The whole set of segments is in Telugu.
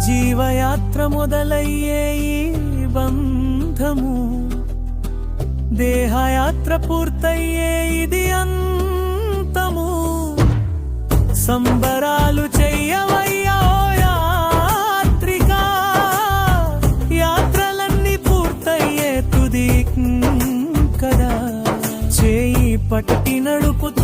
జీవయాత్ర మొదలయ్యే ఈ బంధము. దేహయాత్ర పూర్తయ్యే ఇది అంతము. సంబరాలు చెయ్యవయ్యా ఓ యాత్రలన్నీ పూర్తయ్యే తుది కదా. చేయి పట్టి నడుపుతున్నది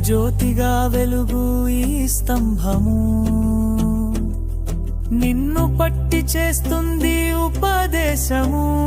జ్యోతిగా వెలుగు ఈ స్తంభము. నిన్ను పట్టి చేస్తుంది ఉపదేశము.